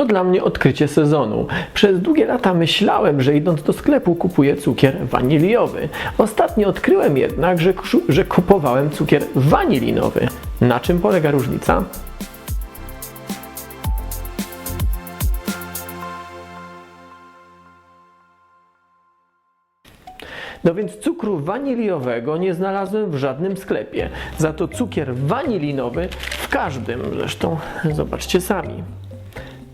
To dla mnie odkrycie sezonu. Przez długie lata myślałem, że idąc do sklepu kupuję cukier waniliowy. Ostatnio odkryłem jednak, że, że kupowałem cukier wanilinowy. Na czym polega różnica? No więc cukru waniliowego nie znalazłem w żadnym sklepie. Za to cukier wanilinowy w każdym. Zresztą zobaczcie sami.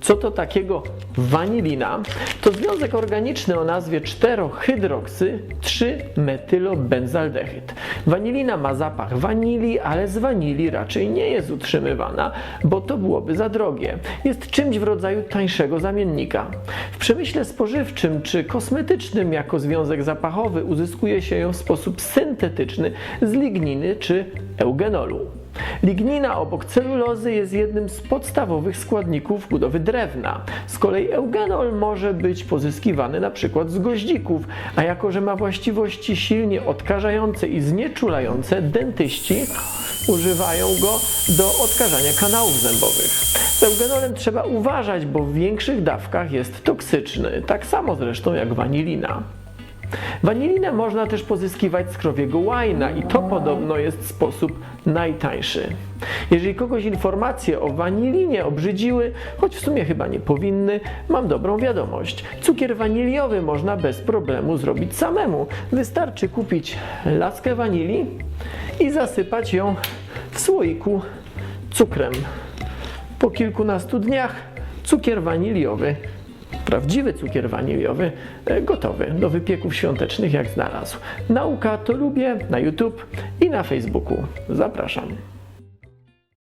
Co to takiego wanilina? To związek organiczny o nazwie 4-hydroksy 3-metylobenzaldehyd. Wanilina ma zapach wanilii, ale z wanilii raczej nie jest utrzymywana, bo to byłoby za drogie. Jest czymś w rodzaju tańszego zamiennika. W przemyśle spożywczym czy kosmetycznym jako związek zapachowy uzyskuje się ją w sposób syntetyczny z ligniny czy eugenolu. Lignina obok celulozy jest jednym z podstawowych składników budowy drewna. Z kolei eugenol może być pozyskiwany przykład z goździków, a jako że ma właściwości silnie odkażające i znieczulające, dentyści używają go do odkażania kanałów zębowych. Z eugenolem trzeba uważać, bo w większych dawkach jest toksyczny, tak samo zresztą jak wanilina. Wanilinę można też pozyskiwać z krowiego łajna i to podobno jest sposób najtańszy. Jeżeli kogoś informacje o wanilinie obrzydziły, choć w sumie chyba nie powinny, mam dobrą wiadomość. Cukier waniliowy można bez problemu zrobić samemu. Wystarczy kupić laskę wanilii i zasypać ją w słoiku cukrem. Po kilkunastu dniach cukier waniliowy Prawdziwy cukier waniliowy e, gotowy do wypieków świątecznych jak znalazł. Nauka to lubię na YouTube i na Facebooku. Zapraszam.